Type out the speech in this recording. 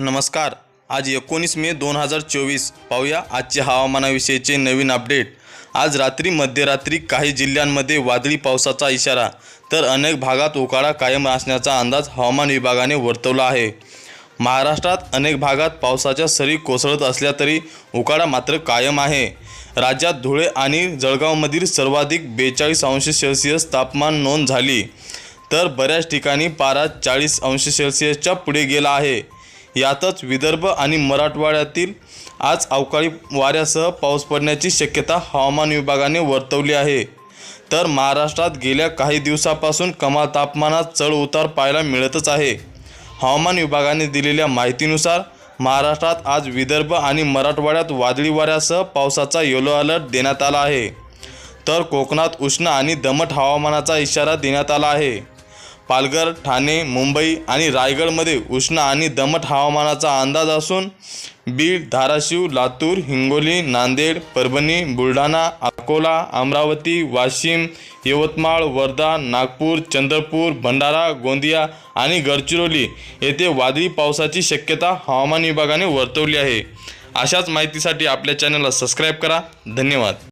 नमस्कार. आज एकोणीस मे दोन हजार चोवीस. पाहूया आजचे हवामानाविषयीचे नवीन अपडेट. आज रात्री मध्यरात्री काही जिल्ह्यांमध्ये वादळी पावसाचा इशारा तर अनेक भागात उकाडा कायम असण्याचा अंदाज हवामान विभागाने वर्तवला आहे. महाराष्ट्रात अनेक भागात पावसाच्या सरी कोसळत असल्या तरी उकाडा मात्र कायम आहे. राज्यात धुळे आणि जळगावमधील सर्वाधिक बेचाळीस अंश सेल्सिअस तापमान नोंद झाली तर बऱ्याच ठिकाणी पारा चाळीस अंश सेल्सिअसच्या पुढे गेला आहे. यातच विदर्भ आणि मराठवाड्यातील आज अवकाळी वाऱ्यासह पाऊस पडण्याची शक्यता हवामान विभागाने वर्तवली आहे. तर महाराष्ट्रात गेल्या काही दिवसापासून कमाल तापमानात चढ उतार पाहायला मिळतच आहे. हवामान विभागाने दिलेल्या माहितीनुसार महाराष्ट्रात आज विदर्भ आणि मराठवाड्यात वादळी वाऱ्यासह पावसाचा येलो अलर्ट देण्यात आला आहे. तर कोकणात उष्ण आणि दमट हवामानाचा इशारा देण्यात आला आहे. पालघर ठाणे मुंबई आणि रायगडमध्ये उष्ण आणि दमट हवामानाचा अंदाज असून बीड धाराशिव लातूर हिंगोली नांदेड परभणी बुलढाणा अकोला अमरावती वाशिम यवतमाळ वर्धा नागपूर चंद्रपूर भंडारा गोंदिया आणि गडचिरोली येथे वादळी पावसाची शक्यता हवामान विभागाने वर्तवली आहे. अशाच माहितीसाठी आपल्या चॅनलला सबस्क्राईब करा. धन्यवाद.